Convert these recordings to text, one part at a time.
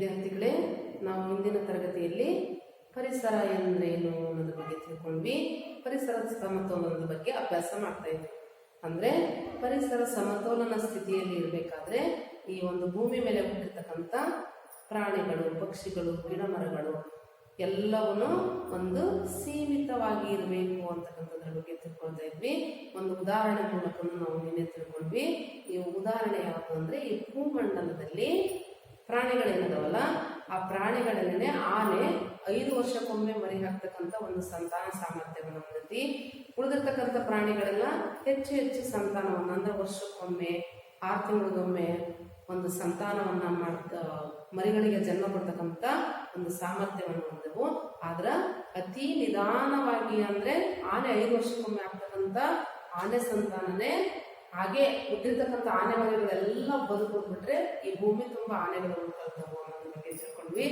ವಿದ್ಯಾರ್ಥಿಗಳೇ, ನಾವು ಹಿಂದಿನ ತರಗತಿಯಲ್ಲಿ ಪರಿಸರ ಎಂದರೇನು ಅನ್ನೋದ್ರ ಬಗ್ಗೆ ತಿಳ್ಕೊಂಡ್ವಿ. ಪರಿಸರದ ಸಮತೋಲನದ ಬಗ್ಗೆ ಅಭ್ಯಾಸ ಮಾಡ್ತಾ ಇದ್ವಿ. ಅಂದ್ರೆ ಪರಿಸರ ಸಮತೋಲನ ಸ್ಥಿತಿಯಲ್ಲಿ ಇರಬೇಕಾದ್ರೆ ಈ ಒಂದು ಭೂಮಿ ಮೇಲೆ ಹುಟ್ಟಿರ್ತಕ್ಕಂಥ ಪ್ರಾಣಿಗಳು, ಪಕ್ಷಿಗಳು ಗಿಡ ಮರಗಳು ಎಲ್ಲವನ್ನು ಒಂದು ಸೀಮಿತವಾಗಿ ಇರಬೇಕು ಅಂತಕ್ಕಂಥದ್ರ ಬಗ್ಗೆ ತಿಳ್ಕೊಳ್ತಾ ಇದ್ವಿ. ಒಂದು ಉದಾಹರಣೆ ಮೂಲಕ ನಾವು ನಿನ್ನೆ ತಿಳ್ಕೊಂಡ್ವಿ. ಈ ಉದಾಹರಣೆ ಯಾವುದು ಅಂದ್ರೆ ಈ ಭೂಮಂಡಲದಲ್ಲಿ ಪ್ರಾಣಿಗಳೇನದವಲ್ಲ? ಆ ಪ್ರಾಣಿಗಳನ್ನೇ ಆನೆ ಐದು ವರ್ಷಕ್ಕೊಮ್ಮೆ ಮರಿ ಹಾಕ್ತಕ್ಕಂಥ ಒಂದು ಸಂತಾನ ಸಾಮರ್ಥ್ಯವನ್ನು ಹೊಂದತಿ. ಉಳಿದಿರ್ತಕ್ಕಂಥ ಪ್ರಾಣಿಗಳೆಲ್ಲ ಹೆಚ್ಚು ಹೆಚ್ಚು ಸಂತಾನವನ್ನು ಅಂದ್ರೆ ವರ್ಷಕ್ಕೊಮ್ಮೆ, ಆರು ತಿಂಗಳಿಗೊಮ್ಮೆ ಒಂದು ಸಂತಾನವನ್ನು ಮಾಡ್ತ, ಮರಿಗಳಿಗೆ ಜನ್ಮ ಕೊಡ್ತಕ್ಕಂಥ ಒಂದು ಸಾಮರ್ಥ್ಯವನ್ನು ಹೊಂದವು. ಆದ್ರೆ ಅತಿ ನಿಧಾನವಾಗಿ ಅಂದ್ರೆ ಆನೆ ಐದು ವರ್ಷಕ್ಕೊಮ್ಮೆ ಆಗ್ತಕ್ಕಂಥ ಆನೆ ಸಂತಾನನೇ ಹಾಗೆ ಹುಟ್ಟಿರ್ತಕ್ಕಂಥ ಆನೆ ಮರಿಗಳೆಲ್ಲ ಬದುಕೊಂಡ್ಬಿಟ್ರೆ ಈ ಭೂಮಿ ತುಂಬಾ ಆನೆಗಳು ಉಳ್ಕೊಳ್ತಾವು ಅನ್ನೋದ್ರ ಬಗ್ಗೆ ತಿಳ್ಕೊಂಡ್ವಿ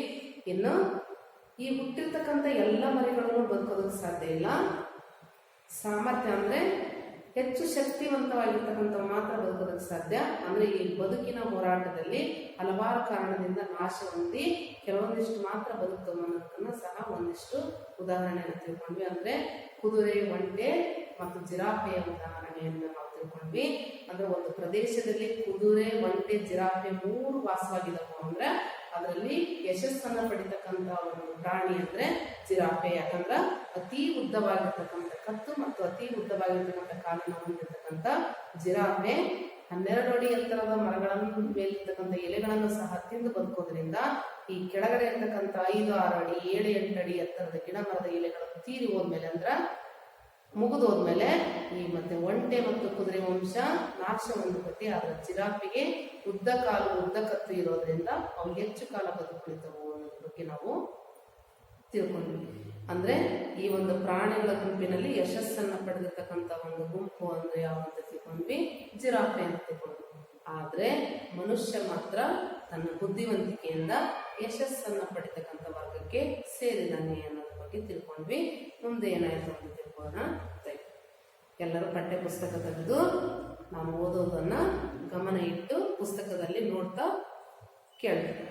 ಇನ್ನು ಈ ಹುಟ್ಟಿರ್ತಕ್ಕಂಥ ಎಲ್ಲ ಮರಿಗಳನ್ನು ಬದುಕೋದಕ್ಕೆ ಸಾಧ್ಯ ಇಲ್ಲ. ಸಾಮರ್ಥ್ಯ ಅಂದ್ರೆ ಹೆಚ್ಚು ಶಕ್ತಿವಂತವಾಗಿರ್ತಕ್ಕಂಥ ಮಾತ್ರ ಬದುಕೋದಕ್ಕೆ ಸಾಧ್ಯ. ಅಂದ್ರೆ ಈ ಬದುಕಿನ ಹೋರಾಟದಲ್ಲಿ ಹಲವಾರು ಕಾರಣದಿಂದ ನಾಶ ಹೊಂದಿ ಕೆಲವೊಂದಿಷ್ಟು ಮಾತ್ರ ಬದುಕ್ತವೆ ಅನ್ನೋದನ್ನ ಸಹ ಒಂದಿಷ್ಟು ಉದಾಹರಣೆಯನ್ನು ತಿಳ್ಕೊಂಡ್ವಿ. ಅಂದ್ರೆ ಕುದುರೆ, ಒಂಟೆ ಮತ್ತು ಜಿರಾಫೆಯ ಉದಾಹರಣೆಯನ್ನು ನಾವು ತಿಳ್ಕೊಂಡ್ವಿ. ಅಂದ್ರೆ ಒಂದು ಪ್ರದೇಶದಲ್ಲಿ ಕುದುರೆ, ಒಂಟೆ, ಜಿರಾಫೆ ಮೂರು ವಾಸವಾಗಿದವು ಅಂದ್ರೆ ಅದರಲ್ಲಿ ಯಶಸ್ಸನ್ನ ಪಡಿತಕ್ಕಂತ ಒಂದು ಪ್ರಾಣಿ ಅಂದ್ರೆ ಜಿರಾಫೆ. ಯಾಕಂದ್ರ ಅತಿ ಉದ್ದವಾಗಿರ್ತಕ್ಕಂಥ ಕತ್ತು ಮತ್ತು ಅತಿ ಉದ್ದವಾಗಿರ್ತಕ್ಕಂಥ ಕಾಲನ್ನು ಹೊಂದಿರತಕ್ಕಂಥ ಜಿರಾಫೆ. ಹನ್ನೆರಡು ಅಡಿ ಎತ್ತರದ ಮರಗಳನ್ನು ಮೇಲಿರ್ತಕ್ಕಂಥ ಎಲೆಗಳನ್ನು ಸಹ ತಿಂದು ಬದುಕೋದ್ರಿಂದ ಈ ಕೆಳಗಡೆ ಇರ್ತಕ್ಕಂಥ ಐದು, ಆರು ಅಡಿ, ಏಳು, ಎಂಟು ಅಡಿ ಎತ್ತರದ ಗಿಡ ಮರದ ಎಲೆಗಳನ್ನು ತೀರಿ ಹೋದ್ಮೇಲೆ ಅಂದ್ರ ಮುಗಿದು ಹೋದ್ಮೇಲೆ ಈ ಮತ್ತೆ ಒಂಟೆ ಮತ್ತು ಕುದುರೆ ವಂಶ ನಾಶವನ್ನು ಕಟ್ಟಿ ಅದರ ಜಿರಾಫಿಗೆ ಉದ್ದ ಕಾಲು, ಉದ್ದ ಕತ್ತು ಇರೋದ್ರಿಂದ ಅವು ಹೆಚ್ಚು ಕಾಲ ಬದುಕುಳಿತವು ಅನ್ನೋದ್ರ ಬಗ್ಗೆ ನಾವು ತಿಳ್ಕೊಂಡ್ವಿ. ಅಂದ್ರೆ ಈ ಒಂದು ಪ್ರಾಣಿಗಳ ಗುಂಪಿನಲ್ಲಿ ಯಶಸ್ಸನ್ನ ಪಡೆದಿರ್ತಕ್ಕಂಥ ಒಂದು ಗುಂಪು ಅಂದ್ರೆ ಯಾವಂತ ತಿಳ್ಕೊಂಡ್ವಿ? ಜಿರಾಫೆ ಅಂತ ತಿಳ್ಕೊಂಡ್ವಿ. ಆದ್ರೆ ಮನುಷ್ಯ ಮಾತ್ರ ತನ್ನ ಬುದ್ಧಿವಂತಿಕೆಯಿಂದ ಯಶಸ್ಸನ್ನ ಪಡಿತಕ್ಕಂಥ ವರ್ಗಕ್ಕೆ ಸೇರಿದಾನೆ ಅನ್ನೋದ್ರ ಬಗ್ಗೆ ತಿಳ್ಕೊಂಡ್ವಿ, ಮುಂದೆ ಏನಾಯ್ತು ಅಂತ ತಿಳ್ಕೊಳ್ಳೋಣ. ಎಲ್ಲರೂ ಪಠ್ಯ ಪುಸ್ತಕ ತೆಗೆದು ನಾವು ಓದೋದನ್ನ ಗಮನ ಇಟ್ಟು ಪುಸ್ತಕದಲ್ಲಿ ನೋಡ್ತಾ ಕೇಳ್ಬೇಕು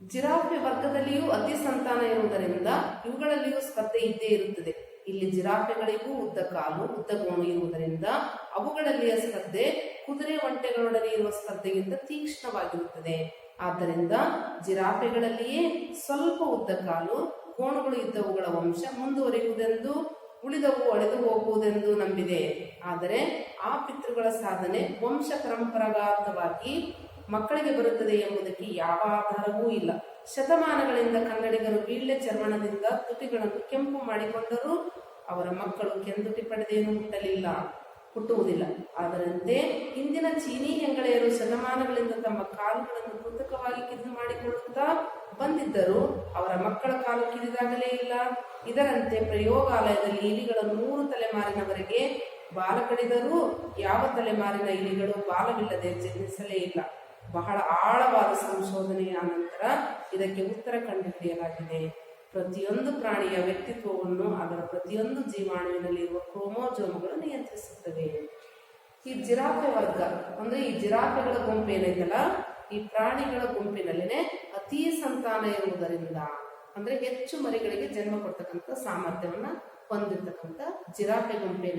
ಜಿರಾಫೆ ವರ್ಗದಲ್ಲಿಯೂ ಅತಿ ಸಂತಾನ ಇರುವುದರಿಂದ ಇವುಗಳಲ್ಲಿಯೂ ಸ್ಪರ್ಧೆ ಇದ್ದೇ ಇರುತ್ತದೆ. ಇಲ್ಲಿ ಜಿರಾಫೆಗಳಿಗೂ ಉದ್ದ ಕಾಲು, ಉದ್ದ ಗೋಣು ಇರುವುದರಿಂದ ಅವುಗಳಲ್ಲಿಯ ಸ್ಪರ್ಧೆ ಕುದುರೆ ಒಂಟೆಗಳೊಡನೆ ಇರುವ ಸ್ಪರ್ಧೆಗಿಂತ ತೀಕ್ಷ್ಣವಾಗಿರುತ್ತದೆ. ಆದ್ದರಿಂದ ಜಿರಾಫೆಗಳಲ್ಲಿಯೇ ಸ್ವಲ್ಪ ಉದ್ದ ಕಾಲು ಗೋಣುಗಳು ಇದ್ದವುಗಳ ವಂಶ ಮುಂದುವರಿಯುವುದೆಂದು, ಉಳಿದವು ಅಳೆದು ಹೋಗುವುದೆಂದು ನಂಬಿದೆ. ಆದರೆ ಆ ಪಿತೃಗಳ ಸಾಧನೆ ವಂಶ ಪರಂಪರಾಗತವಾಗಿ ಮಕ್ಕಳಿಗೆ ಬರುತ್ತದೆ ಎಂಬುದಕ್ಕೆ ಯಾವ ಆಧಾರವೂ ಇಲ್ಲ. ಶತಮಾನಗಳಿಂದ ಕನ್ನಡಿಗರು ವೀಳ್ಯ ಚರ್ಮಣದಿಂದ ತುಟಿಗಳನ್ನು ಕೆಂಪು ಮಾಡಿಕೊಂಡರೂ ಅವರ ಮಕ್ಕಳು ಕೆಂದುಟಿ ಪಡೆದೇನು ಹುಟ್ಟಲಿಲ್ಲ ಹುಟ್ಟುವುದಿಲ್ಲ ಅದರಂತೆ ಇಂದಿನ ಚೀನಿ ಹೆಂಗಳೆಯರು ಶತಮಾನಗಳಿಂದ ತಮ್ಮ ಕಾಲುಗಳನ್ನು ಕೃತಕವಾಗಿ ಕಿದ್ದು ಮಾಡಿಕೊಳ್ಳುತ್ತಾ ಬಂದಿದ್ದರು ಅವರ ಮಕ್ಕಳ ಕಾಲು ಕಿರಿದಾಗಲೇ ಇಲ್ಲ. ಇದರಂತೆ ಪ್ರಯೋಗಾಲಯದಲ್ಲಿ ಇಲಿಗಳ ನೂರು ತಲೆಮಾರಿನವರೆಗೆ ಬಾಲ ಕಡಿದರೂ ಯಾವ ತಲೆಮಾರಿನ ಇಲಿಗಳು ಬಾಲವಿಲ್ಲದೆ ಜನಿಸಲೇ ಇಲ್ಲ. ಬಹಳ ಆಳವಾದ ಸಂಶೋಧನೆಯ ನಂತರ ಇದಕ್ಕೆ ಉತ್ತರ ಕಂಡುಹಿಡಿಯಲಾಗಿದೆ. ಪ್ರತಿಯೊಂದು ಪ್ರಾಣಿಯ ವ್ಯಕ್ತಿತ್ವವನ್ನು ಅದರ ಪ್ರತಿಯೊಂದು ಜೀವಾಣುವಿನಲ್ಲಿರುವ ಕ್ರೋಮೋಜೋಮ್ಗಳು ನಿಯಂತ್ರಿಸುತ್ತವೆ. ಈ ಜಿರಾಫೆ ವರ್ಗ, ಅಂದ್ರೆ ಈ ಜಿರಾಫೆಗಳ ಗುಂಪು ಏನೈತಲ್ಲ ಈ ಪ್ರಾಣಿಗಳ ಗುಂಪಿನಲ್ಲಿನೇ ಅತಿ ಸಂತಾನ ಇರುವುದರಿಂದ ಅಂದ್ರೆ ಹೆಚ್ಚು ಮರಿಗಳಿಗೆ ಜನ್ಮ ಕೊಡ್ತಕ್ಕಂಥ ಸಾಮರ್ಥ್ಯವನ್ನ ಹೊಂದಿರ್ತಕ್ಕಂಥ ಜಿರಾಫೆ ಗುಂಪು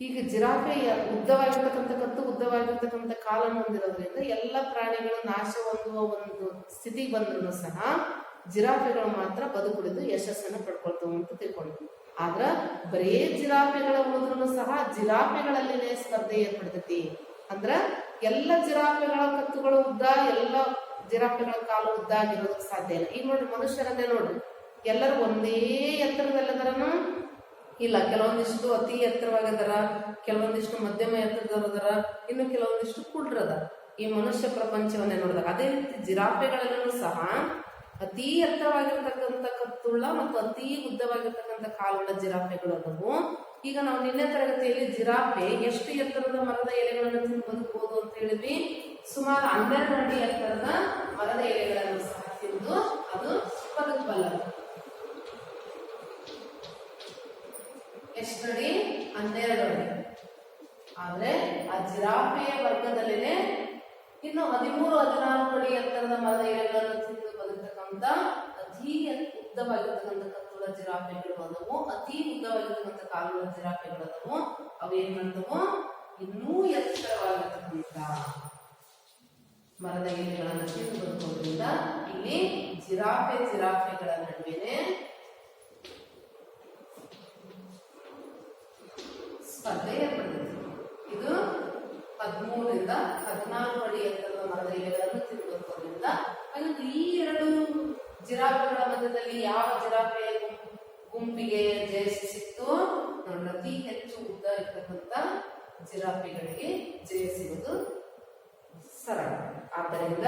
ಈಗ ಜಿರಾಫೆಯ ಉದ್ದವಾಗಿರ್ತಕ್ಕಂಥ ಕತ್ತು ಉದ್ದವಾಗಿರ್ತಕ್ಕಂಥ ಕಾಲನ್ನು ಹೊಂದಿರೋದ್ರಿಂದ ಎಲ್ಲ ಪ್ರಾಣಿಗಳು ನಾಶ ಹೊಂದುವ ಒಂದು ಸ್ಥಿತಿ ಬಂದ್ರೂ ಸಹ ಜಿರಾಫೆಗಳು ಮಾತ್ರ ಬದುಕುಳಿದು ಯಶಸ್ಸನ್ನು ಪಡ್ಕೊಳ್ತವೆ ಅಂತ ತಿಳ್ಕೊಂಡ್ವಿ ಆದ್ರ ಬರೇ ಜಿರಾಫೆಗಳ ಉಳಿದ್ರು ಸಹ ಜಿರಾಫೆಗಳಲ್ಲಿನೇ ಸ್ಪರ್ಧೆ ಏರ್ಪಡ್ತೈತಿ. ಅಂದ್ರ ಎಲ್ಲ ಜಿರಾಫೆಗಳ ಕತ್ತುಗಳು ಉದ್ದ, ಎಲ್ಲ ಜಿರಾಫೆಗಳ ಕಾಲು ಉದ್ದ ಆಗಿರೋದು ಸಾಧ್ಯ ಇಲ್ಲ. ಈಗ ನೋಡ್ರಿ ಮನುಷ್ಯರನ್ನೇ ನೋಡ್ರಿ. ಎಲ್ಲರೂ ಒಂದೇ ಎತ್ತರದಲ್ಲದರನು? ಇಲ್ಲ, ಕೆಲವೊಂದಿಷ್ಟು ಅತಿ ಎತ್ತರವಾಗಿದಾರ, ಕೆಲವೊಂದಿಷ್ಟು ಮಧ್ಯಮ ಎತ್ತರದವರದಾರ, ಇನ್ನು ಕೆಲವೊಂದಿಷ್ಟು ಕುಡ್ರದ ಈ ಮನುಷ್ಯ ಪ್ರಪಂಚವನ್ನೇ ನೋಡಿದಾಗ ಅದೇ ರೀತಿ ಜಿರಾಫೆಗಳಲ್ಲೂ ಸಹ ಅತಿ ಎತ್ತರವಾಗಿರ್ತಕ್ಕಂಥ ಕತ್ತುಳ್ಳ ಮತ್ತು ಅತಿ ಉದ್ದವಾಗಿರ್ತಕ್ಕಂಥ ಕಾಲುಳ್ಳ ಜಿರಾಫೆಗಳು ಅದವು ಈಗ ನಾವು ನಿನ್ನೆ ತರಗತಿಯಲ್ಲಿ ಜಿರಾಫೆ ಎಷ್ಟು ಎತ್ತರದ ಮರದ ಎಲೆಗಳನ್ನು ತಿಂದು ಬದುಕಬಹುದು ಅಂತ ಹೇಳಿದ್ವಿ. ಸುಮಾರು ಹನ್ನೆರಡು ಅಡಿ ಎತ್ತರದ ಮರದ ಎಲೆಗಳನ್ನು ಸಹ ತಿಂದು ಅದು ಬದುಕಬಲ್ಲದು. ಎಷ್ಟಡಿ ಹನ್ನೆರಡು ಅಡಿ. ಆದ್ರೆ ಆ ಜಿರಾಫೆಯ ವರ್ಗದಲ್ಲಿನೇ ಇನ್ನು ಹದಿಮೂರು ಹದಿನಾಲ್ಕು ಅಡಿ ಎತ್ತರದ ಮರದ ಎಲೆಗಳನ್ನು ತಿಂದು ಬದುಕತಕ್ಕಂಥ ಅತಿ ಉದ್ದವಾಗಿರ್ತಕ್ಕಂಥ ಕತ್ತುಳ ಜಿರಾಫೆಗಳು ಅದವು ಅತಿ ಉದ್ದವಾಗಿರ್ತಕ್ಕಂಥ ಕಾಲುಗಳ ಜಿರಾಫೆಗಳು ಅದವು ಅವೇನಂತವು? ಇನ್ನೂ ಎತ್ತರವಾಗಿರ್ತಕ್ಕಂಥ ಮರದ ಎಲೆಗಳನ್ನು ತಿಂದು ಬರುವುದರಿಂದ ಇಲ್ಲಿ ಜಿರಾಫೆ, ಜಿರಾಫೆಗಳ ನಡುವೆನೆ ಜಿರಾಫಿಗಳಿಗೆ ಜಿರಾಫೆಗಳಿಗೆ ಜಯಿಸುವುದು ಸರಳ. ಆದ್ದರಿಂದ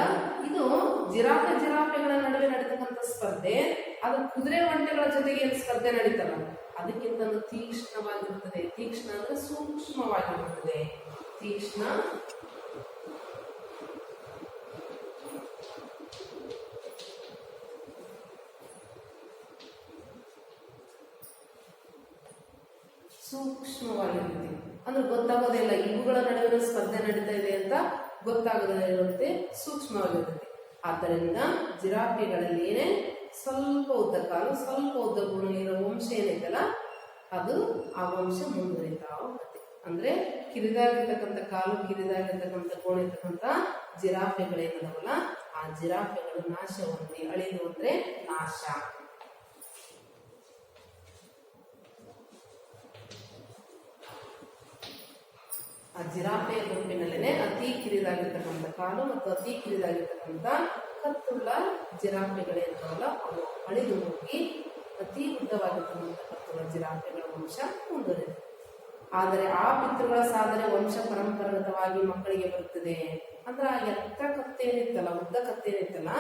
ಇದು ಜಿರಾಫೆ ಜಿರಾಫೆಗಳ ನಡುವೆ ನಡೆತಕ್ಕಂಥ ಸ್ಪರ್ಧೆ, ಅದು ಕುದುರೆ ಒಂಟೆಗಳ ಜೊತೆಗೆ ಏನು ಸ್ಪರ್ಧೆ ನಡೀತಲ್ಲ. ಅದಕ್ಕಿಂತ ತೀಕ್ಷ್ಣವಾಗಿರುತ್ತದೆ. ತೀಕ್ಷ್ಣ ಅಂದ್ರೆ ಸೂಕ್ಷ್ಮವಾಗಿರುತ್ತದೆ. ತೀಕ್ಷ್ಣ ಸೂಕ್ಷ್ಮವಾಗಿರುತ್ತೆ ಅಂದ್ರೆ ಗೊತ್ತಾಗೋದೇ ಇಲ್ಲ, ಇವುಗಳ ನಡುವಿನ ಸ್ಪರ್ಧೆ ನಡೀತಾ ಇದೆ ಅಂತ ಗೊತ್ತಾಗದೇ ಇರುತ್ತೆ ಸೂಕ್ಷ್ಮವಾಗಿರುತ್ತೆ. ಆದ್ದರಿಂದ ಜಿರಾಫೆಗಳಲ್ಲಿ ಏನೇ ಸ್ವಲ್ಪ ಉದ್ದ ಕಾಲು, ಸ್ವಲ್ಪ ಉದ್ದ ಗುಣ ಇರೋ ವಂಶ ಏನೈತಲ್ಲ, ಅದು ಆ ವಂಶ ಮುಂದುವರಿತಾ ಹೋಗುತ್ತೆ ಅಂದ್ರೆ ಕಿರಿದಾಗಿರ್ತಕ್ಕಂಥ ಕಾಲು, ಕಿರಿದಾಗಿರ್ತಕ್ಕಂಥ ಗೋಣ ಇರ್ತಕ್ಕಂಥ ಜಿರಾಫೆಗಳೇನದವಲ್ಲ, ಆ ಜಿರಾಫೆಗಳು ನಾಶ ಹೊಂದಿ ಅಳಿದು ಅಂದ್ರೆ ನಾಶ. ಆ ಜಿರಾಫೆಯ ಗುಂಪಿನಲ್ಲೇನೆ ಅತಿ ಕಿರಿದಾಗಿರ್ತಕ್ಕಂಥ ಕಾಲು ಮತ್ತು ಅತಿ ಕಿರಿದಾಗಿರ್ತಕ್ಕಂಥ ಕತ್ತುಳ್ಳ ಜಿರಾಫೆಗಳೇನಲ್ಲ ಅವು ಅಳಿದು ಹೋಗಿ ಅತಿ ಉದ್ದವಾಗಿರ್ತಕ್ಕಂಥ ಕತ್ತುಳ್ಳ ಜಿರಾಫೆಗಳ ವಂಶ ಮುಂದುವರೆದಿದೆ ಆದರೆ ಆ ಪಿತೃಗಳ ಸಾಧನೆ ವಂಶ ಪರಂಪರಾಗತವಾಗಿ ಮಕ್ಕಳಿಗೆ ಬರುತ್ತದೆ. ಅಂದ್ರೆ ಆ ಎತ್ತ ಕತ್ತೇನಿತ್ತಲ್ಲ, ಉದ್ದ ಕತ್ತೇನಿತ್ತಲ್ಲ,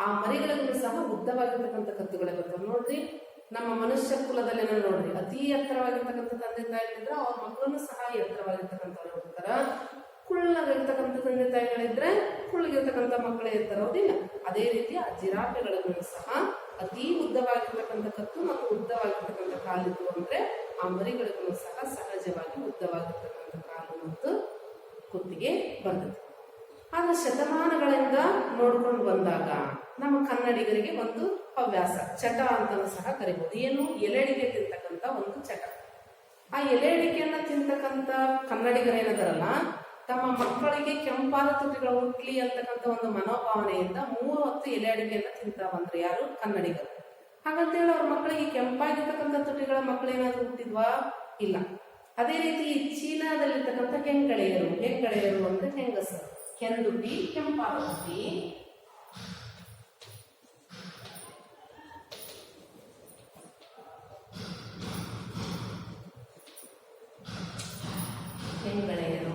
ಆ ಮರಿಗಳಿಗೂ ಸಹ ಉದ್ದವಾಗಿರ್ತಕ್ಕಂಥ ಕತ್ತುಗಳೇ ಬರ್ತವೆ. ನೋಡ್ರಿ ನಮ್ಮ ಮನುಷ್ಯ ಕುಲದಲ್ಲಿ ನೋಡ್ರಿ, ಅತಿ ಎತ್ತರವಾಗಿರ್ತಕ್ಕಂಥ ತಂದೆ ತಾಯಿಗಳಿದ್ರೆ ಅವ್ರ ಮಕ್ಕಳನ್ನು ಸಹ ಎತ್ತರವಾಗಿರ್ತಕ್ಕಂಥವ್ರು ಇರ್ತಾರ ಕುಳ್ಳಾಗಿರ್ತಕ್ಕಂಥ ತಂದೆ ತಾಯಿಗಳಿದ್ರೆ ಕುಳ್ಳಗಿರ್ತಕ್ಕಂಥ ಮಕ್ಕಳೇ ಎತ್ತರೋದಿಲ್ಲ. ಅದೇ ರೀತಿ ಆ ಜಿರಾಫೆಗಳಿಗೂ ಸಹ ಅತಿ ಉದ್ದವಾಗಿರ್ತಕ್ಕಂಥ ಕತ್ತು ಮತ್ತು ಉದ್ದವಾಗಿರ್ತಕ್ಕಂಥ ಕಾಲಿದ್ದು ಅಂದ್ರೆ ಆ ಮರಿಗಳಿಗೂ ಸಹ ಸಹಜವಾಗಿ ಉದ್ದವಾಗಿರ್ತಕ್ಕಂಥ ಕಾಲು ಮತ್ತು ಕುತ್ತಿಗೆ ಬರ್ತದೆ. ಆದ್ರೆ ಶತಮಾನಗಳಿಂದ ನೋಡ್ಕೊಂಡು ಬಂದಾಗ ನಮ್ಮ ಕನ್ನಡಿಗರಿಗೆ ಒಂದು ಹವ್ಯಾಸ, ಚಟ ಅಂತಲೂ ಸಹ ಕರಿಬಹುದು ಏನು? ಎಲೆಡಿಕೆ ತಿಂತಕ್ಕಂಥ ಒಂದು ಚಟ. ಆ ಎಲೆ ಅಡಿಕೆಯನ್ನ ತಿಂತಕ್ಕಂಥ ಕನ್ನಡಿಗರೇನದರಲ್ಲ, ತಮ್ಮ ಮಕ್ಕಳಿಗೆ ಕೆಂಪಾದ ತುಟಿಗಳು ಹುಟ್ಲಿ ಅಂತಕ್ಕಂಥ ಒಂದು ಮನೋಭಾವನೆಯಿಂದ ಮೂರು ಹೊತ್ತು ಎಲೆ ಅಡಿಕೆಯನ್ನ ತಿಂತಾ ಬಂದ್ರು ಯಾರು? ಕನ್ನಡಿಗರು. ಹಾಗಂತೇಳಿ ಅವ್ರ ಮಕ್ಕಳಿಗೆ ಕೆಂಪಾಗಿರ್ತಕ್ಕಂಥ ತುಟಿಗಳ ಮಕ್ಕಳೇನಾದ್ರೂ ಹುಟ್ಟಿದ್ವಾ? ಇಲ್ಲ. ಅದೇ ರೀತಿ ಚೀನಾದಲ್ಲಿರ್ತಕ್ಕಂಥ ಹೆಂಗಳೆಯರು? ಹೆಂಗಳೆಯರು ಅಂದ್ರೆ ಹೆಂಗಸರು. ಕೆಂದುಟಿ ಕೆಂಪಾದ ತುಟಿ ಹೆಂಗಳೆಯರು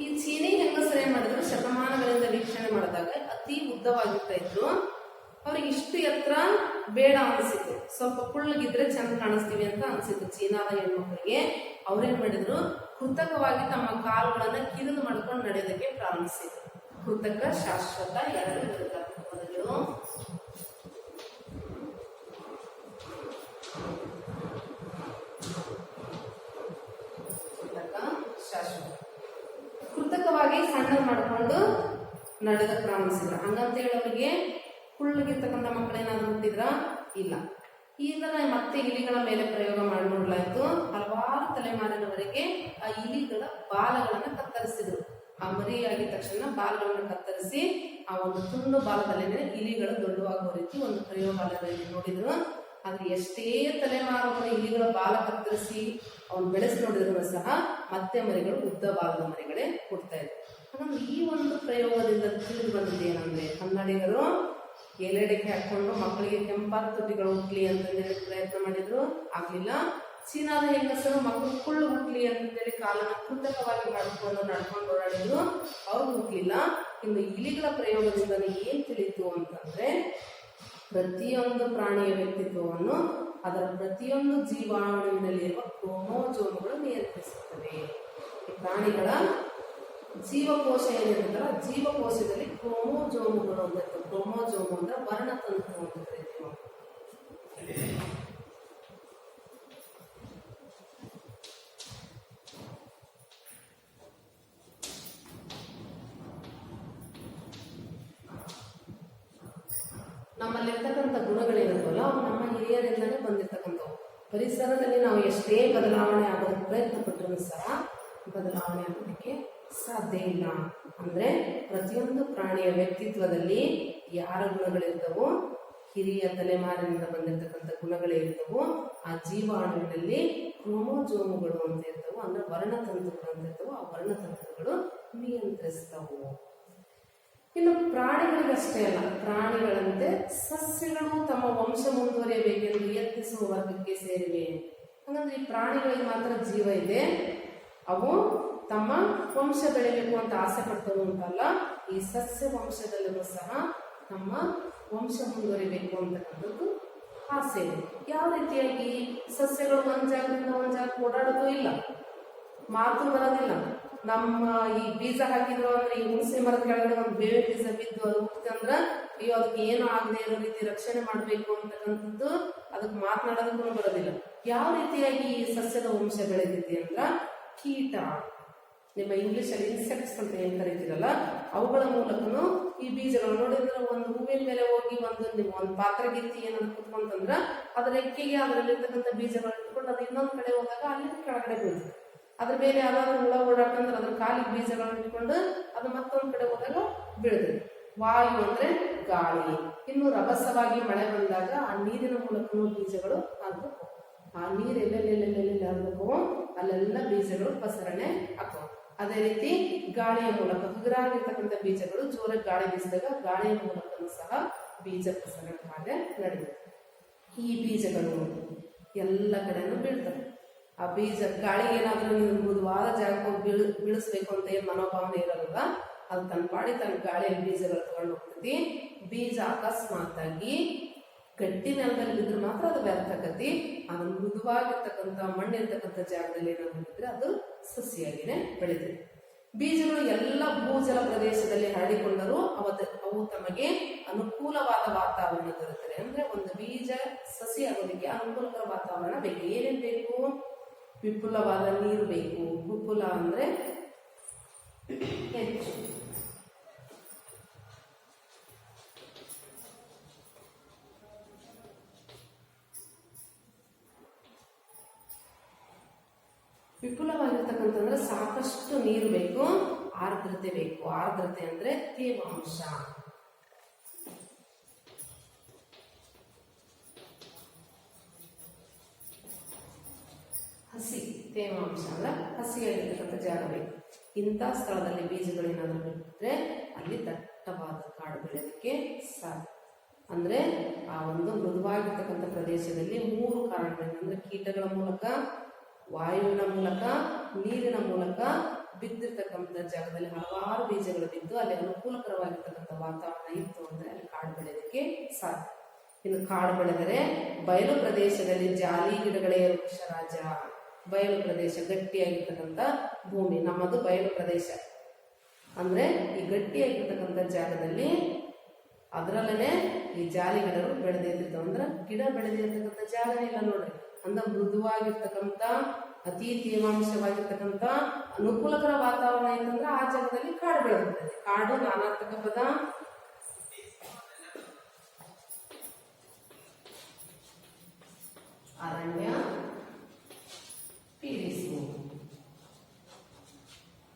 ಈ ಚೀನಿ ಹೆಂಗಸರು ಏನ್ ಮಾಡಿದ್ರು? ಶತಮಾನಗಳಿಂದ ವೀಕ್ಷಣೆ ಮಾಡಿದಾಗ ಅತಿ ಉದ್ದವಾಗಿರ್ತಾ ಇದ್ರು. ಅವ್ರಿಗೆ ಇಷ್ಟು ಎತ್ತರ ಬೇಡ ಅನಿಸಿತು ಸ್ವಲ್ಪ ಕುಳ್ಳಗಿದ್ರೆ ಚೆಂದ ಕಾಣಿಸ್ತೀವಿ ಅಂತ ಅನ್ಸಿತ್ತು ಚೀನಾದ ಹೆಣ್ಮಕ್ಳಿಗೆ. ಅವ್ರೇನ್ ಮಾಡಿದ್ರು? ಕೃತಕವಾಗಿ ತಮ್ಮ ಕಾಲುಗಳನ್ನ ಕಿರಿದು ಮಾಡ್ಕೊಂಡು ನಡೆಯೋದಕ್ಕೆ ಪ್ರಾರಂಭಿಸಿದ್ರು. ಕೃತಕ, ಶಾಶ್ವತ ಎರಡು ಕೃತಕವಾಗಿ ಸಣ್ಣ ಮಾಡಿಕೊಂಡು ನಡೆದ ಪ್ರಾರಂಭಿಸಿದ್ರು. ಹಂಗಂತ ಹೇಳಿ ಅವರಿಗೆ ಕುಳ್ಳಗಿರ್ತಕ್ಕಂಥ ಮಕ್ಕಳೇನಾದ್ರು ಹುಟ್ಟಿದ್ರ? ಇಲ್ಲ. ಇದನ್ನ ಮತ್ತೆ ಇಲಿಗಳ ಮೇಲೆ ಪ್ರಯೋಗ ಮಾಡಿ ನೋಡ್ಲಾಯ್ತು. ಹಲವಾರು ತಲೆಮಾರಿನವರೆಗೆ ಆ ಇಲಿಗಳ ಬಾಲಗಳನ್ನ ಕತ್ತರಿಸಿದ್ರು. ಆ ಮರಿ ತಕ್ಷಣ ಬಾಲಗಳನ್ನ ಕತ್ತರಿಸಿ ಆ ಒಂದು ತುಂಡು ಬಾಲದಲ್ಲಿನೇ ಇಲಿಗಳು ದೊಡ್ಡವಾಗುವ ರೀತಿ ಒಂದು ಪ್ರಯೋಗಾಲಯದಲ್ಲಿ ನೋಡಿದ್ರು. ಆದ್ರೆ ಎಷ್ಟೇ ತಲೆಮಾರು ಇಲಿಗಳ ಬಾಲ ಕತ್ತರಿಸಿ ಅವ್ನು ಬೆಳೆಸಿ ನೋಡಿದ್ರು ಸಹ ಮತ್ತೆ ಮರಿಗಳು ಉದ್ದ ಬಾಲದ ಮರಿಗಳೇ ಕೊಡ್ತಾ ಇದ್ರು. ಹಾಗಾಗಿ ಈ ಒಂದು ಪ್ರಯೋಗದಿಂದ ತಿಳಿದು ಬಂದಿದೆ ಏನಂದ್ರೆ ಕನ್ನಡಿಗರು ಎಲೆಡೆಗೆ ಹಾಕೊಂಡು ಮಕ್ಕಳಿಗೆ ಕೆಂಪಾದ ತುಟಿಗಳು ಹುಟ್ಲಿ ಅಂತಂದೇಳಿ ಪ್ರಯತ್ನ ಮಾಡಿದ್ರು. ಆಗ್ಲಿಲ್ಲ. ಚೀನಾದ ಹೆಂಗಸರು ಮಕ್ಕಳು ಕುಳ್ಳು ಹುಟ್ಲಿ ಅಂತಂದೇಳಿ ಕಾಲನ ಕೃತಕವಾಗಿ ಮಾಡಿಕೊಂಡು ನಡ್ಕೊಂಡು ಓಡಾಡಿದ್ರು. ಅವ್ರು ಹುಟ್ಲಿಲ್ಲ. ಇನ್ನು ಇಲಿಗಳ ಪ್ರಯೋಗದಿಂದ ಏನ್ ತಿಳಿತು ಅಂತಂದ್ರೆ ಪ್ರತಿಯೊಂದು ಪ್ರಾಣಿಯ ವ್ಯಕ್ತಿತ್ವವನ್ನು ಅದರ ಪ್ರತಿಯೊಂದು ಜೀವಾಣುವಿನಲ್ಲಿರುವ ಕ್ರೋಮೋಜೋಮ್ಗಳು ನಿಯಂತ್ರಿಸುತ್ತವೆ ಈ ಪ್ರಾಣಿಗಳ ಜೀವಕೋಶ ಏನಿರುತ್ತಲ್ಲ, ಜೀವಕೋಶದಲ್ಲಿ ಕ್ರೋಮೋಜೋಮುಗಳು ಅಂತ. ಕ್ರೋಮೋಜೋಮು ಅಂದ್ರೆ ವರ್ಣತಂತು ಅಂತ ಕರಿತೀವಿ ನಾವು. ನಮ್ಮಲ್ಲಿರ್ತಕ್ಕಂಥ ಗುಣಗಳೇನಿರುತ್ತಲ್ಲ ಅವು ನಮ್ಮ ಹಿರಿಯರಿಂದಲೇ ಬಂದಿರ್ತಕ್ಕಂಥವು ಪರಿಸರದಲ್ಲಿ ನಾವು ಎಷ್ಟೇ ಬದಲಾವಣೆ ಆಗೋದಕ್ಕೆ ಪ್ರಯತ್ನ ಪಟ್ಟರೂ ಸಹ ಬದಲಾವಣೆ ಆಗೋದಕ್ಕೆ ಸಾಧ್ಯ ಇಲ್ಲ. ಅಂದ್ರೆ ಪ್ರತಿಯೊಂದು ಪ್ರಾಣಿಯ ವ್ಯಕ್ತಿತ್ವದಲ್ಲಿ ಯಾರ ಗುಣಗಳಿರ್ತವೋ, ಹಿರಿಯ ತಲೆಮಾರಿನಿಂದ ಬಂದಿರತಕ್ಕಂಥ ಗುಣಗಳೇ ಇರ್ತವೋ, ಆ ಜೀವಾಣುವಿನಲ್ಲಿ ಕ್ರೋಮೋಜೋಮುಗಳು ಅಂತ ಇರ್ತವೋ, ಅಂದರೆ ವರ್ಣತಂತುಗಳು ಅಂತ ಇರ್ತವೋ, ಆ ವರ್ಣತಂತುಗಳು ನಿಯಂತ್ರಿಸ್ತವು. ಇನ್ನು ಪ್ರಾಣಿಗಳಿಗಷ್ಟೇ ಅಲ್ಲ, ಪ್ರಾಣಿಗಳಂತೆ ಸಸ್ಯಗಳು ತಮ್ಮ ವಂಶ ಮುಂದುವರಿಯಬೇಕೆಂದು ಯತ್ನಿಸುವ ವರ್ಗಕ್ಕೆ ಸೇರಿವೆ. ಹಾಗಂದ್ರೆ ಈ ಪ್ರಾಣಿಗಳಿಗೆ ಮಾತ್ರ ಜೀವ ಇದೆ. ಅವು ತಮ್ಮ ವಂಶ ಬೆಳಿಬೇಕು ಅಂತ ಆಸೆ ಪಡ್ತವು ಅಂತಲ್ಲ, ಈ ಸಸ್ಯ ವಂಶದಲ್ಲೂ ಸಹ ತಮ್ಮ ವಂಶ ಮುಂದುವರಿಬೇಕು ಅಂತಕ್ಕಂಥದ್ದು ಆಸೆ ಇದೆ. ಯಾವ ರೀತಿಯಾಗಿ ಸಸ್ಯಗಳು ಒಂದು ಜಾಗದಿಂದ ಒಂದು ಜಾಗಕ್ಕೆ ಓಡಾಡೋದು ಇಲ್ಲ, ಮಾತು ಬರೋದಿಲ್ಲ. ನಮ್ಮ ಈ ಬೀಜ ಹಾಕಿದ್ರು ಅಂದ್ರೆ ಈ ಹುಣಸೆ ಮರದ ಕೆಳಗಡೆ ಒಂದು ಬೇವೆ ಬೀಜ ಬಿದ್ದು ಅದು ಹುಟ್ಟಿತು ಅಯ್ಯೋ, ಅದಕ್ಕೆ ಏನು ಆಗದೆ ಇರೋ ರೀತಿ ರಕ್ಷಣೆ ಮಾಡಬೇಕು ಅಂತಕ್ಕಂಥದ್ದು ಅದಕ್ಕೆ ಮಾತನಾಡೋದಕ್ಕೂ ಬರೋದಿಲ್ಲ. ಯಾವ ರೀತಿಯಾಗಿ ಈ ಸಸ್ಯದ ವಂಶ ಬೆಳೆದಿದೆ ಅಂದ್ರ, ಕೀಟ, ನಿಮ್ಮ ಇಂಗ್ಲಿಷ್ ಅಲ್ಲಿ ಇನ್ಸೆಕ್ಟ್ಸ್ ಅಂತ ಏನ್ ಕರಿತೀರಲ್ಲ, ಅವುಗಳ ಮೂಲಕನು ಈ ಬೀಜಗಳು ನೋಡಿದ್ರೆ ಒಂದು ಹೂವಿನ ಮೇಲೆ ಹೋಗಿ ಒಂದು ನಿಮ್ಮ ಒಂದು ಪಾತ್ರೆ ಗಿತ್ತಿ ಏನಾದ್ರು ಕುತ್ಕೊಂತಂದ್ರ, ಅದರ ರೆಕ್ಕೆಗೆ ಅದರಲ್ಲಿರ್ತಕ್ಕಂಥ ಬೀಜಗಳು ಇಟ್ಕೊಂಡು ಅದು ಇನ್ನೊಂದು ಕಡೆ ಹೋದಾಗ ಅಲ್ಲಿ ಕೆಳಗಡೆ ಬೀಳ್ತದೆ ಅದ್ರ ಮೇಲೆ ಯಾವ್ದಾದ್ರು ಹುಳ ಓಡಾಡ್ತಂದ್ರೆ ಅದ್ರ ಕಾಲಿಗೆ ಬೀಜಗಳನ್ನ ಇಟ್ಕೊಂಡು ಅದು ಮತ್ತೊಂದು ಕಡೆ ಹೋದಾಗ ಬೀಳುತ್ತೆ ವಾಯು ಅಂದ್ರೆ ಗಾಳಿ. ಇನ್ನು ರಭಸವಾಗಿ ಮಳೆ ಬಂದಾಗ ಆ ನೀರಿನ ಮೂಲಕನೂ ಬೀಜಗಳು ಆಗ್ಬೇಕು ಆ ನೀರು ಎಲ್ಲೆಲ್ಲೆಲ್ಲೆಲ್ಲೆಲ್ಲಿ ಆಗ್ಬೇಕು ಅಲ್ಲೆಲ್ಲ ಬೀಜಗಳು ಪಸರಣೆ ಆಗ್ತವೆ. ಅದೇ ರೀತಿ ಗಾಳಿಯ ಮೂಲಕ ಹಗುರಾಗಿರ್ತಕ್ಕಂಥ ಬೀಜಗಳು ಜೋರಾಗಿ ಗಾಳಿ ಬೀಸಿದಾಗ ಗಾಳಿಯ ಮೂಲಕನೂ ಸಹ ಬೀಜ ಪಸರಣೆ ಕಾರ್ಯ ನಡೆಯುತ್ತೆ ಈ ಬೀಜಗಳು ಎಲ್ಲ ಕಡೆನೂ ಬೀಳ್ತವೆ. ಆ ಬೀಜ ಗಾಳಿಗೆ ಏನಾದ್ರೂ ನೀವು ಮೃದುವಾದ ಜಾಗಕ್ಕೆ ಹೋಗಿ ಬೀಳ, ಬೀಳಿಸ್ಬೇಕು ಅಂತ ಏನು ಮನೋಭಾವನೆ ಇರಲ್ಲ ಅದು ತನ್ನ ಪಾಡಿ ತನ್ನ ಗಾಳಿಯಲ್ಲಿ ಬೀಜಗಳು ತಗೊಂಡು ಹೋಗ್ತೈತಿ. ಬೀಜ ಅಕಸ್ಮಾತ್ ಆಗಿ ಗಟ್ಟಿ ನೆಲದಲ್ಲಿ ಬಿದ್ರೆ ಮಾತ್ರ ಅದು ವ್ಯರ್ಥ ಆಕತಿ ಅದು ಮೃದುವಾಗಿರ್ತಕ್ಕಂಥ, ಮಣ್ಣಿರ್ತಕ್ಕಂಥ ಜಾಗದಲ್ಲಿ ಏನಾದ್ರು ಅದು ಸಸಿಯಾಗಿನೇ ಬೆಳೀತದೆ. ಬೀಜಗಳು ಎಲ್ಲ ಭೂಜಲ ಪ್ರದೇಶದಲ್ಲಿ ಹರಡಿಕೊಂಡರೂ ಅವತ್ತು ಅವು ತಮಗೆ ಅನುಕೂಲವಾದ ವಾತಾವರಣ ದೊರೆತರೆ. ಅಂದ್ರೆ ಒಂದು ಬೀಜ ಸಸಿ ಆಗೋದಕ್ಕೆ ಅನುಕೂಲಕರ ವಾತಾವರಣ ಬೇಕು ಏನೇನ್ ಬೇಕು. ವಿಪುಲವಾದ ನೀರು ಬೇಕು. ವಿಪುಲ ಅಂದರೆ ಹೆಚ್ಚು. ವಿಪುಲವಾಗಿರ್ತಕ್ಕಂಥಂದ್ರೆ ಸಾಕಷ್ಟು ನೀರು ಬೇಕು. ಆರ್ದ್ರತೆ ಬೇಕು. ಆರ್ದ್ರತೆ ಅಂದ್ರೆ ತೇವಾಂಶ. ಹಸಿಯಾಗಿರ್ತಕ್ಕಂಥ ಜಾಗ ಬೇಕು ಇಂಥ ಸ್ಥಳದಲ್ಲಿ ಬೀಜಗಳೇನಾದರೂ ಬಿಟ್ಟರೆ ಅಲ್ಲಿ ದಟ್ಟವಾದ ಕಾಡು ಬೆಳೆಯೋದಕ್ಕೆ ಸಾಧ್ಯ. ಅಂದರೆ ಆ ಒಂದು ಮೃದುವಾಗಿರ್ತಕ್ಕಂಥ ಪ್ರದೇಶದಲ್ಲಿ ಮೂರು ಕಾರಣಗಳಿಂದ ಅಂದ್ರೆ ಕೀಟಗಳ ಮೂಲಕ, ವಾಯುವಿನ ಮೂಲಕ, ನೀರಿನ ಮೂಲಕ ಬಿದ್ದಿರ್ತಕ್ಕಂಥ ಜಾಗದಲ್ಲಿ ಹಲವಾರು ಬೀಜಗಳು ಬಿದ್ದು ಅಲ್ಲಿ ಅನುಕೂಲಕರವಾಗಿರ್ತಕ್ಕಂಥ ವಾತಾವರಣ ಇತ್ತು ಅಂದರೆ ಅಲ್ಲಿ ಕಾಡು ಬೆಳೆಯೋದಕ್ಕೆ ಸಾಧ್ಯ. ಇನ್ನು ಕಾಡು ಬೆಳೆದರೆ ಬಯಲು ಪ್ರದೇಶದಲ್ಲಿ ಜಾಲಿ ಗಿಡಗಳೇ ವೃಕ್ಷ ರಾಜ ಬಯಲು ಪ್ರದೇಶ ಗಟ್ಟಿಯಾಗಿರ್ತಕ್ಕಂಥ ಭೂಮಿ, ನಮ್ಮದು ಬಯಲು ಪ್ರದೇಶ. ಅಂದ್ರೆ ಈ ಗಟ್ಟಿಯಾಗಿರ್ತಕ್ಕಂಥ ಜಾಗದಲ್ಲಿ ಅದರಲ್ಲೇ ಈ ಜಾಲಿ ಗಿಡಗಳು ಅಂದ್ರೆ ಗಿಡ ಬೆಳೆದಿರ್ತಕ್ಕಂಥ ಜಾಗನೇ ಇಲ್ಲ ನೋಡ್ರಿ. ಅಂದ ಮೃದುವಾಗಿರ್ತಕ್ಕಂಥ ಅತಿ ತೇವಾಂಶವಾಗಿರ್ತಕ್ಕಂಥ ಅನುಕೂಲಕರ ವಾತಾವರಣ ಏನಂದ್ರೆ ಆ ಜಾಗದಲ್ಲಿ ಕಾಡು ಬೆಳೆದಿರ್ತದೆ. ಕಾಡು ನಾನಾರ್ಥಕ ಪದ. ಅರಣ್ಯ.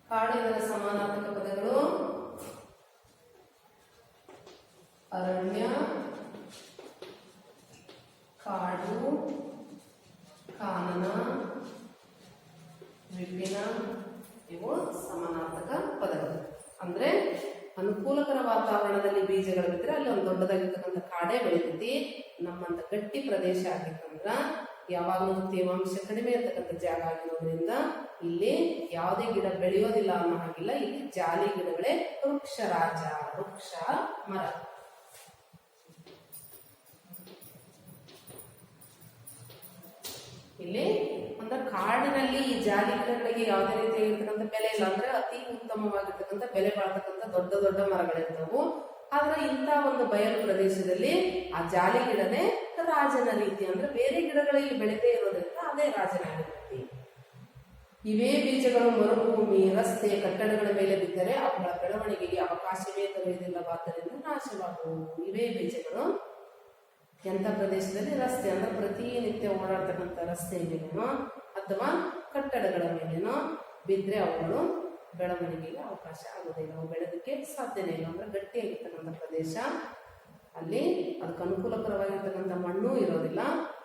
ಕಾಡು ಸಮಾನಾತ್ಮಕ ಸಮಾನಾರ್ಥಕ ಪದಗಳು. ಅರಣ್ಯ, ಕಾಡು, ಕಾನನ, ವಿಭಿನ್ನ, ಇವು ಸಮಾನಾರ್ಥಕ ಪದಗಳು. ಅಂದ್ರೆ ಅನುಕೂಲಕರ ವಾತಾವರಣದಲ್ಲಿ ಬೀಜಗಳು ಬಿದ್ದರೆ ಅಲ್ಲಿ ಒಂದು ದೊಡ್ಡದಾಗಿರ್ತಕ್ಕಂಥ ಕಾಡೇ ಬೆಳಿತೈತಿ ನಮ್ಮಂತ ಗಟ್ಟಿ ಪ್ರದೇಶ ಆಗಿತ್ತಂದ್ರ ಯಾವಾಗಲೂ ತೇವಾಂಶ ಕಡಿಮೆ ಇರತಕ್ಕಂಥ ಜಾಗ ಆಗಿರೋದ್ರಿಂದ ಇಲ್ಲಿ ಯಾವುದೇ ಗಿಡ ಬೆಳೆಯೋದಿಲ್ಲ ಅನ್ನೋ ಹಾಗಿಲ್ಲ. ಇಲ್ಲಿ ಜಾಲಿ ಗಿಡಗಳೇ ವೃಕ್ಷ ರಾಜ, ವೃಕ್ಷ ಮರ. ಇಲ್ಲಿ ಅಂದ್ರೆ ಕಾಡಿನಲ್ಲಿ ಈ ಜಾಲಿ ಗಿಡಗಳಿಗೆ ಯಾವುದೇ ರೀತಿಯಾಗಿರ್ತಕ್ಕಂಥ ಬೆಲೆ ಇಲ್ಲ. ಅಂದ್ರೆ ಅತಿ ಉತ್ತಮವಾಗಿರ್ತಕ್ಕಂಥ ಬೆಲೆ ಬಾಳ್ತಕ್ಕಂಥ ದೊಡ್ಡ ದೊಡ್ಡ ಮರಗಳಿರ್ತವು. ಆದ್ರೆ ಇಂಥ ಒಂದು ಬಯಲು ಪ್ರದೇಶದಲ್ಲಿ ಆ ಜಾಲಿ ಗಿಡನೇ ರಾಜನ ರೀತಿ ಅಂದ್ರೆ ಬೇರೆ ಗಿಡಗಳಲ್ಲಿ ಬೆಳೆದೇ ಇರೋದ್ರಿಂದ ಅದೇ ರಾಜನ ರೀತಿ. ಇವೇ ಬೀಜಗಳು ಮರುಭೂಮಿ, ರಸ್ತೆ, ಕಟ್ಟಡಗಳ ಮೇಲೆ ಬಿದ್ದರೆ ಅವುಗಳ ಬೆಳವಣಿಗೆಗೆ ಅವಕಾಶವೇ ದೊರೆಯುವುದಿಲ್ಲವಾದ್ದರಿಂದ ನಾಶವಾಗುವು ಇವೇ ಬೀಜಗಳು. ಎಂಥ ಪ್ರದೇಶದಲ್ಲಿ ರಸ್ತೆ ಅಂದ್ರೆ ಪ್ರತಿನಿತ್ಯ ಓಡಾಡ್ತಕ್ಕಂಥ ರಸ್ತೆ ಮೇಲೇನೋ ಅಥವಾ ಕಟ್ಟಡಗಳ ಮೇಲೇನೋ ಬಿದ್ದರೆ ಅವುಗಳು ಬೆಳವಣಿಗೆಗೆ ಅವಕಾಶ ಆಗೋದಿಲ್ಲ ಅವು ಬೆಳೆದಕ್ಕೆ ಸಾಧ್ಯನೇ ಇಲ್ಲ. ಅಂದ್ರೆ ಗಟ್ಟಿಯಾಗಿರ್ತಕ್ಕಂಥ ಪ್ರದೇಶ. ಅಲ್ಲಿ ಅದಕ್ಕೆ ಅನುಕೂಲಕರವಾಗಿರ್ತಕ್ಕಂಥ ಮಣ್ಣು ಇರೋದಿಲ್ಲ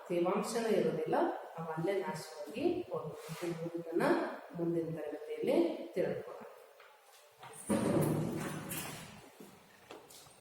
ತೇವಾಂಶನೂ ಇರೋದಿಲ್ಲ ಅವು ಅಲ್ಲೇ ನಾಶವಾಗಿ ಹೋಗುತ್ತೆ ಮುಂದಿನ ತರಗತಿಯಲ್ಲಿ ತಿಳ್ಕೊಳ್ಳೋಣ